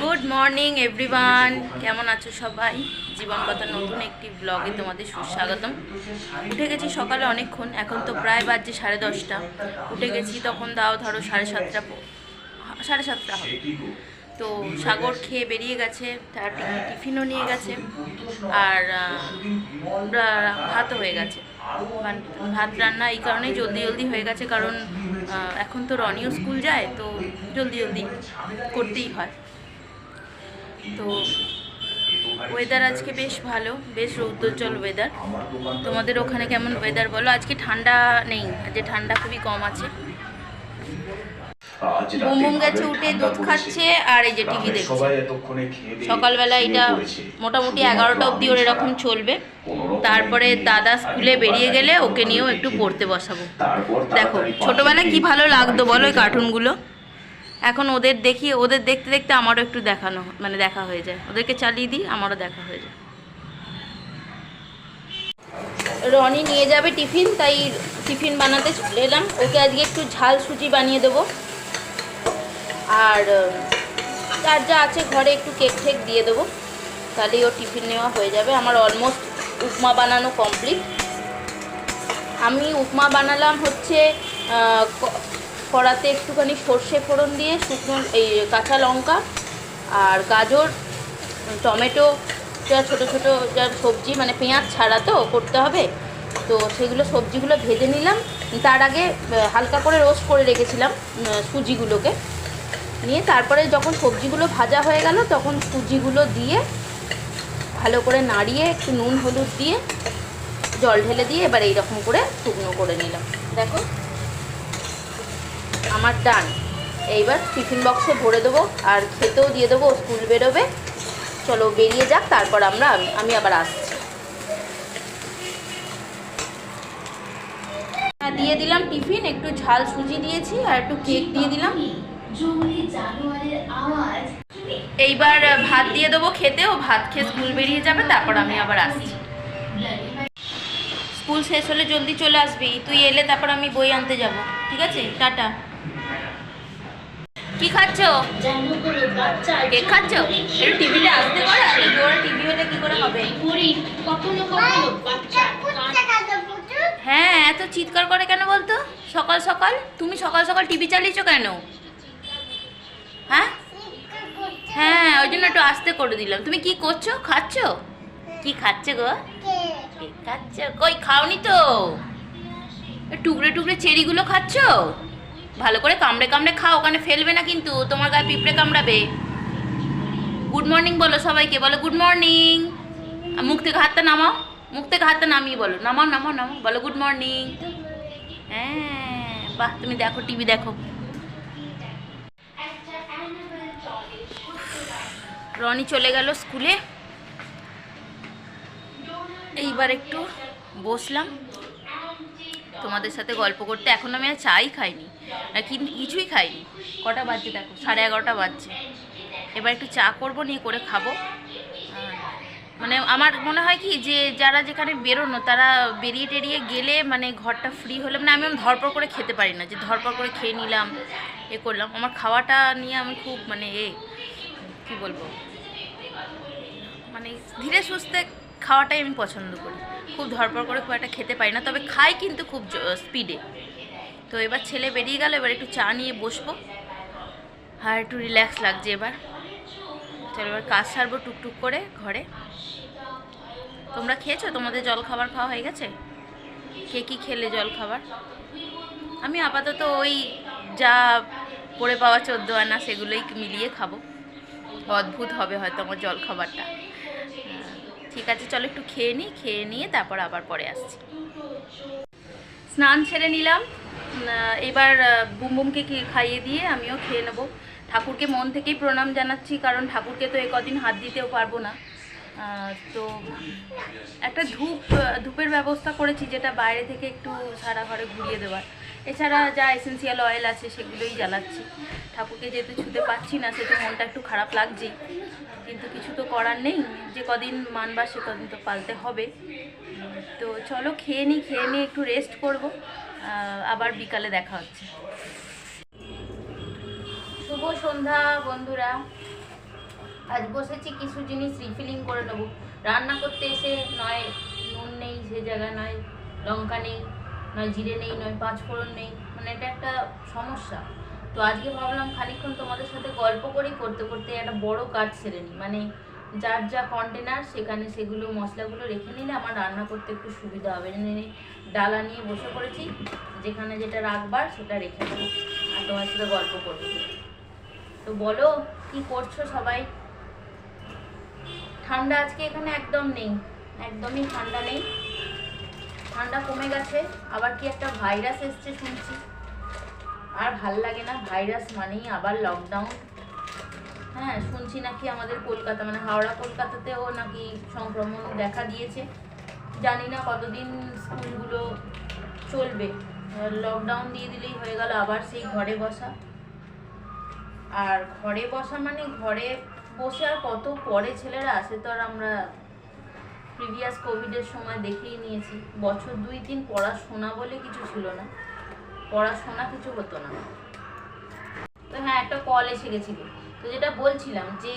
Good morning everyone কেমন আছো সবাই? জীবন কথার নতুন একটি ব্লগে তোমাদের সুস্বাগতম। উঠে গেছি সকালে অনেকক্ষণ, এখন তো প্রায় বাজছে সাড়ে দশটা। উঠে গেছি, তখন দাও ধরো সাড়ে সাতটা সাড়ে সাতটা হবে। তো সাগর খেয়ে বেরিয়ে গেছে, তার টিফিনও নিয়ে গেছে, আর ভাতও হয়ে গেছে। ভাত- ভাত রান্না এই কারণেই জলদি জলদি হয়ে গেছে, কারণ এখন তো রনিও স্কুল যায়, তো জলদি জলদি করতেই হয়। তো ওয়েদার আজকে বেশ ভালো, বেশ রৌদ্রোজ্জ্বল ওয়েদার তোমাদের ওখানে কেমন ওয়েদার বলো? আজকে ঠান্ডা নেই, আজকে ঠান্ডা খুবই কম আছে। বুমবুম গেছে উঠে দুধ খাচ্ছে আর এই যে টিভি দেখছে। সকালবেলা এটা মোটামুটি এগারোটা অবধি ওর এরকম চলবে। তারপরে দাদা স্কুলে বেরিয়ে গেলে ওকে নিয়েও একটু পড়তে বসাবো। দেখো ছোটবেলায় কি ভালো লাগতো বলো ওই কার্টুনগুলো? এখন ওদের দেখি ওদের দেখতে দেখতে আমারও একটু দেখানো মানে দেখা হয়ে যায়। ওদেরকে চালিয়ে দিই আমারও দেখা হয়ে যায়। রনি নিয়ে যাবে টিফিন তাই টিফিন বানাতে চলে এলাম। ওকে আজকে একটু ঝাল সুজি বানিয়ে দেবো। আর যার যা আছে ঘরে একটু কেক ঠেক দিয়ে দেবো। তাহলেই ও টিফিন নেওয়া হয়ে যাবে। আমার অলমোস্ট উপমা বানানো কমপ্লিট আমি উপমা বানালাম হচ্ছে কড়াতে একটুখানি সর্ষে ফোড়ন দিয়ে, শুকনো এই কাঁচা লঙ্কা আর গাজর, টমেটো, যা ছোটো ছোটো যা সবজি মানে পেঁয়াজ ছাড়া তো করতে হবে। তো সেগুলো সবজিগুলো ভেজে নিলাম। তার আগে হালকা করে রোস্ট করে রেখেছিলাম সুজিগুলোকে। নিয়ে তারপরে যখন সবজিগুলো ভাজা হয়ে গেল তখন সুজিগুলো দিয়ে ভালো করে নাড়িয়ে একটু নুন হলুদ দিয়ে জল ঢেলে দিয়ে এবার এইরকম করে শুকনো করে নিলাম। দেখো আমার ডান এইবার টিফিন বক্সে ভরে দেবো আর খেতেও দিয়ে দেবো স্কুল বেরোবে। চলো বেরিয়ে যাক তারপর আমরা আমি- আমি আবার আসছি। হ্যাঁ, দিয়ে দিলাম টিফিন একটু ঝাল সুজি দিয়েছি আর একটু কেক দিয়ে দিলাম। জঙ্গলি জানোয়ারের আওয়াজ। এইবার ভাত দিয়ে দেবো খেতে ও ভাত খেয়ে স্কুল বেরিয়ে যাবে তারপর আমি আবার আসছি। স্কুল শেষ হলে জলদি চলে আসবি তুই এলে তারপর আমি বই আনতে যাব। ঠিক আছে? টাটা। কি খাচ্ছ? কেক খাচ্ছ? একটু টিভিতে আসতে পারে টিভি হলে কি করে হবে? ঘুরি কখনো কখনো বাচ্চা হ্যাঁ এত চিৎকার করে কেন বলতো? সকাল সকাল? তুমি সকাল সকাল টিভি চালিয়েছো কেন? হ্যাঁ? হ্যাঁ ওই জন্য একটু আস্তে করে দিলাম। তুমি কি করছ? খাচ্ছ? কি খাচ্ছে গো? খাচ্ছ? কই, খাওনি তো? টুকরে টুকরে চেরিগুলো খাচ্ছ? ভালো করে কামড়ে কামড়ে খাও, ওখানে ফেলবে না কিন্তু, তোমার গায়ে পিঁপড়ে কামড়াবে। গুড মর্নিং বলো সবাইকে, বলো গুড মর্নিং মুখ থেকে হাতটা নামাও, মুখ থেকে হাতটা নামিয়ে বলো। নামাও নামাও নামাও, বলো গুড মর্নিং হ্যাঁ বাহ, তুমি দেখো টিভি দেখো। রনি চলে গেল স্কুলে। এইবার একটু বসলাম। তোমাদের সাথে গল্প করতে। এখন আমি আর চাই খাইনি। কিন্তু কিছুই খাইনি। কটা বাজছে দেখো? সাড়ে এগারোটা বাজছে। এবার একটু চা করব, নিয়ে করে খাব। মানে আমার মনে হয় কি যে, যারা যেখানে বেরোনো, তারা বেরিয়ে টেরিয়ে গেলে মানে ঘরটা ফ্রি হলে মানে আমি ধরপর করে খেতে পারি না। যে ধরপর করে খেয়ে নিলাম, এ করলাম। আমার খাওয়াটা নিয়ে আমি খুব মানে এ, কী বলব? মানে ধীরে সুস্থে খাওয়াটাই আমি পছন্দ করি। খুব ধরপড় করে খুব একটা খেতে পারি না, তবে খাই কিন্তু খুব স্পিডে তো এবার ছেলে বেরিয়ে গেল, এবার একটু চা নিয়ে বসবো। আর একটু রিল্যাক্স লাগছে এবার। চলো এবার কাজ সারবো টুকটুক করে ঘরে। তোমরা খেয়েছো? তোমাদের জল খাবার খাওয়া হয়ে গেছে? কে কী খেলে জল খাবার আমি আপাতত ওই যা পড়ে পাওয়া চোদ্দ আনা সেগুলোই মিলিয়ে খাব। অদ্ভুত হবে হয়তো আমার জল খাবারটা ঠিক আছে, চলো একটু খেয়ে নিই খেয়ে নিয়ে তারপর আবার পরে আসছি। স্নান ছেড়ে নিলাম। এবার বুমবুমকে খাইয়ে দিয়ে আমিও খেয়ে নেব। ঠাকুরকে মন থেকেই প্রণাম জানাচ্ছি, কারণ ঠাকুরকে তো এ কদিন হাত দিতেও পারব না। তো একটা ধূপ ধূপের ব্যবস্থা করেছি, যেটা বাইরে থেকে একটু সারা ঘরে ঘুরিয়ে দেওয়ার। এছাড়া যা এসেন্সিয়াল অয়েল আছে সেগুলোই জ্বালাচ্ছি। ঠাকুরকে যেহেতু ছুতে পাচ্ছি না সেটা মনটা একটু খারাপ লাগছেই কিন্তু কিছু তো করার নেই, যে কদিন মানবার সে কদিন তো পালতে হবে। তো চলো খেয়ে নিই খেয়ে নিয়ে একটু রেস্ট করব আবার বিকালে দেখা হচ্ছে। শুভ সন্ধ্যা বন্ধুরা। আজ বসেছি কিছু জিনিস রিফিলিং করে নেব। রান্না করতে এসে নয়, নুন নেই, সে জায়গা নয়, লঙ্কা নেই। নয় জিরে নেই, নয় পাঁচফোড়ন নেই মানে এটা একটা সমস্যা। তো আজকে ভাবলাম খানিকক্ষণ তোমাদের সাথে গল্প করেই করতে করতে একটা বড় কাজ সেরে নিই। মানে যার যা কন্টেনার সেখানে সেগুলো, মশলাগুলো রেখে নিলে আমার রান্না করতে একটু সুবিধা হবে। নিয়ে ডালা নিয়ে বসে পড়েছি, যেখানে যেটা রাখবার সেটা রেখে দেবো। আর তোমার সাথে গল্প করব। তো বলো, কি করছ সবাই? ঠান্ডা আজকে এখানে একদম নেই, একদমই ঠান্ডা নেই। ঠান্ডা কমে গেছে, আবার কি একটা ভাইরাস এসছে শুনছি। আর ভালো লাগে না ভাইরাস মানেই আবার লকডাউন হ্যাঁ শুনছি নাকি আমাদের কলকাতা মানে হাওড়া কলকাতাতেও নাকি সংক্রমণ দেখা দিয়েছে। জানি না কতদিন স্কুলগুলো চলবে। লকডাউন দিয়ে দিলেই হয়ে গেল আবার সেই ঘরে বসা। আর ঘরে বসা মানে ঘরে বসে আর কত পরে ছেলেরা আসে তো আর আমরা প্রিভিয়াস কোভিডের সময় দেখেই নিয়েছি। বছর দুই তিন পড়াশোনা বলে কিছু ছিল না। পড়াশোনা কিছু হতো না। তো হ্যাঁ একটা কল এসে গেছিল। তো যেটা বলছিলাম যে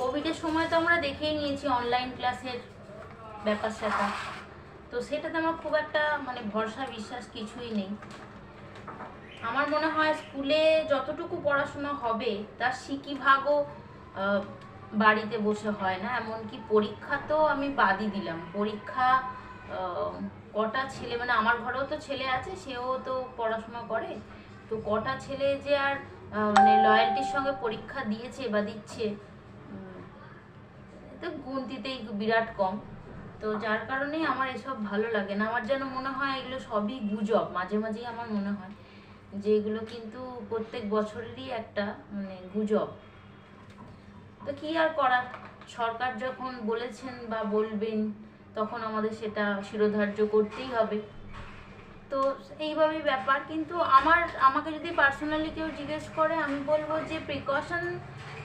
কোভিডের সময় তো আমরা দেখেই নিয়েছি অনলাইন ক্লাসের ব্যাপার স্যাপার। তো সেটাতে আমার খুব একটা মানে ভরসা, বিশ্বাস কিছুই নেই। আমার মনে হয় স্কুলে যতটুকু পড়াশোনা হবে, তার সিকি ভাগও বাড়িতে বসে হয় না, এমনকি পরীক্ষা তো আমি বাদই দিলাম। পরীক্ষা কটা ছেলে মানে আমার ঘরেও তো ছেলে আছে, সেও তো পড়াশোনা করে। তো কটা ছেলে যে আর মানে লয়্যালটির সঙ্গে পরীক্ষা দিয়েছে বা দিচ্ছে তো গুনতিতেই বিরাট কম। তো যার কারণেই আমার এসব ভালো লাগে না। আমার যেন মনে হয় এগুলো সবই গুজব, মাঝে মাঝেই আমার মনে হয় যে এগুলো কিন্তু প্রত্যেক বছরেরই একটা মানে গুজব। তো কি আর করা সরকার যখন বলেছেন বা বলবেন, তখন আমাদের সেটা শিরোধার্য করতেই হবে। তো এইভাবেই ব্যাপার। কিন্তু আমার, আমাকে যদি পার্সোনালি কেউ জিজ্ঞেস করে, আমি বলব যে প্রিকশন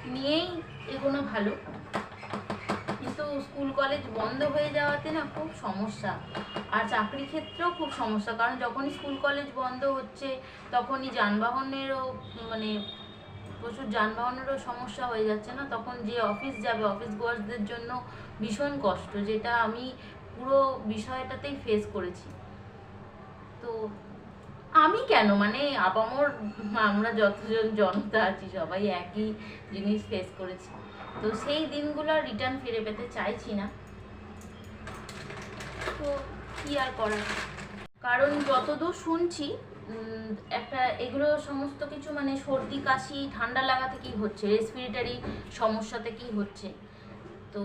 নিয়েই এগোনো ভালো। কিন্তু স্কুল কলেজ বন্ধ হয়ে যাওয়াতে না খুব সমস্যা। আর চাকরি ক্ষেত্রেও খুব সমস্যা। কারণ যখনই স্কুল কলেজ বন্ধ হচ্ছে, তখনই যানবাহনেরও মানে প্রচুর যানবাহনেরও সমস্যা হয়ে যাচ্ছে না, তখন যে অফিস যাবে অফিস গোয়ার্সদের জন্য ভীষণ কষ্ট, যেটা আমি পুরো বিষয়টাতেই ফেস করেছি। তো আমি কেন? মানে আপামর আমরা যতজন জনতা আছি, সবাই একই জিনিস ফেস করেছি। তো সেই দিনগুলো রিটার্ন ফিরে পেতে চাইছি না। তো কি আর করার? কারণ যতদূর শুনছি একটা এগুলো সমস্ত কিছু মানে সর্দি, কাশি, ঠান্ডা লাগা থেকেই হচ্ছে। রেসপিরেটারি সমস্যা থেকেই হচ্ছে? তো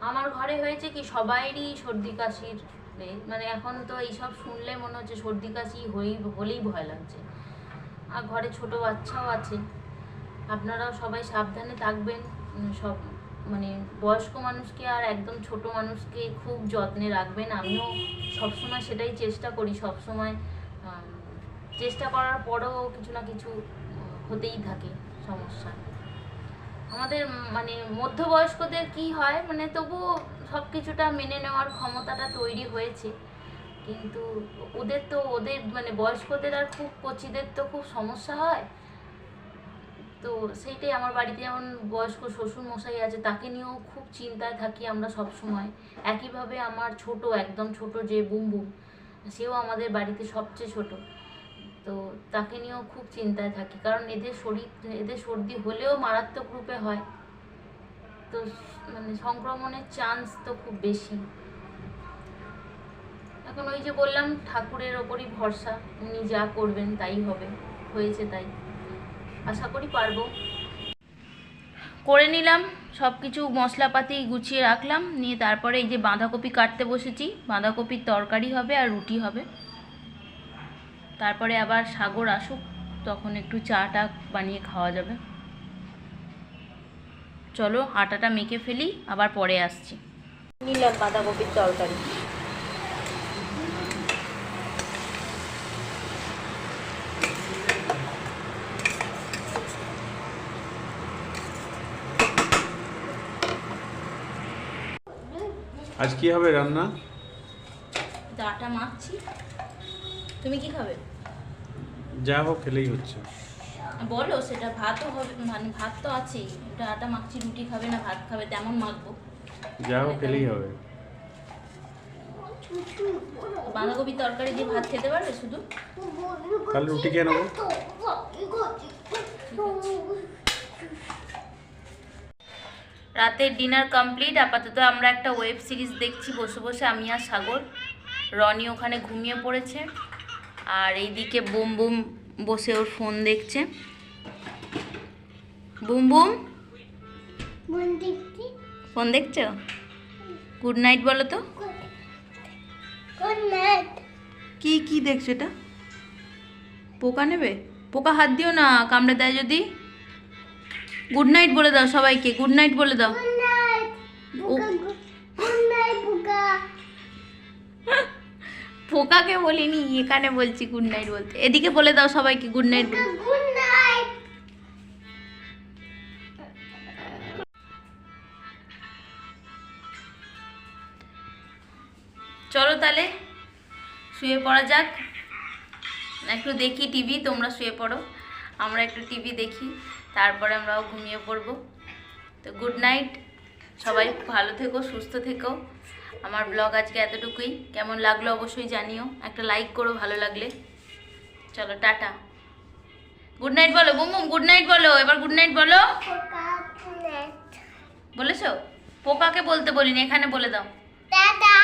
আমার ঘরে হয়েছে কি, সবাইরই সর্দি, কাশির মানে এখন তো এইসব শুনলে মনে হচ্ছে সর্দি, কাশি হই হলেই ভয় লাগছে। আর ঘরে ছোট বাচ্চাও আছে। আপনারাও সবাই সাবধানে থাকবেন। সব মানে বয়স্ক মানুষকে আর একদম ছোট মানুষকে খুব যত্নে রাখবেন। আমিও সবসময় সেটাই চেষ্টা করি। সবসময় চেষ্টা করার পরেও কিছু না কিছু হতেই থাকে সমস্যা। আমাদের মানে মধ্যবয়স্কদের কি হয় মানে তবুও সব কিছুটা মেনে নেওয়ার ক্ষমতাটা তৈরি হয়েছে। কিন্তু ওদের তো, ওদের মানে বয়স্কদের আর খুব কচিদের তো খুব সমস্যা হয়। তো সেইটাই আমার বাড়িতে যেমন বয়স্ক শ্বশুর মশাই আছে, তাকে নিয়েও খুব চিন্তায় থাকি আমরা সব সময় একইভাবে আমার ছোট, একদম ছোট যে বুম বুম সেও আমাদের বাড়িতে সবচেয়ে ছোট। তো তাকে নিয়েও খুব চিন্তায় থাকি। কারণ এদের শরীর, এদের সর্দি হলেও মারাত্মক রূপে হয়। তো মানে সংক্রমণের চান্স তো খুব বেশি। এখন ওই যে বললাম, ঠাকুরের ওপরই ভরসা। উনি যা করবেন তাই হবে। হয়েছে তাই। আশা করি পারব। করে নিলাম সব কিছু মশলাপাতি গুছিয়ে রাখলাম। নিয়ে তারপরে এই যে বাঁধাকপি কাটতে বসেছি। বাঁধাকপির তরকারি হবে আর রুটি হবে। তারপরে আবার সাগর আসুক তখন একটু চাটা বানিয়ে খাওয়া যাবে। চলো আটাটা মেখে ফেলি আবার পরে আসছি। নিলাম বাঁধাকপির তরকারি। আজ কি হবে রান্না? আটা মাখছি। তুমি কি খাবে? যা হোক খেলেই হচ্ছে। বলো সেটা ভাতও হবে মানে ভাত তো আছেই। ওটা আটা মাখছি রুটি খাবে না ভাত খাবে তেমন মাখবো। যা হোক খেলেই হবে। বাঁধাকপি তরকারি দিয়ে ভাত খেতে পারবে শুধু? তাহলে রুটি খেয়ে নেব। রাতের ডিনার কমপ্লিট আপাতত আমরা একটা ওয়েব সিরিজ দেখছি বসে বসে আমি আর সাগর। রনি ওখানে ঘুমিয়ে পড়েছে। আর এইদিকে বুম বুম বসে ওর ফোন দেখছে। Boom boom? ফোন দেখছ? গুড নাইট বলো তো। কি কি দেখছ এটা? পোকা নেবে? পোকা হাত দিও না কামড়ে দেয় যদি। গুড নাইট বলে দাও সবাইকে গুড নাইট বলে দাও। ও- বলিনি এখানে বলছি গুড নাইট বলতে। এদিকে বলে দাও সবাইকে গুড নাইট চলো তাহলে শুয়ে পড়া যাক। একটু দেখি টিভি তোমরা শুয়ে পড়ো। আমরা একটু টিভি দেখি তারপরে আমরাও ঘুমিয়ে পড়ব। তো গুড নাইট সবাই ভালো থেকো সুস্থ থেকো। আমার ব্লগ আজকে এতটুকুই। কেমন লাগল অবশ্যই জানিও। একটা লাইক করো, ভালো লাগলে। চলো, টাটা। গুড নাইট বলো বুমবুম গুড নাইট বলো। এবার গুড নাইট বলো। বলেছ? পোকাকে বলতে বলিনি, এখানে বলে দাও। টাটা।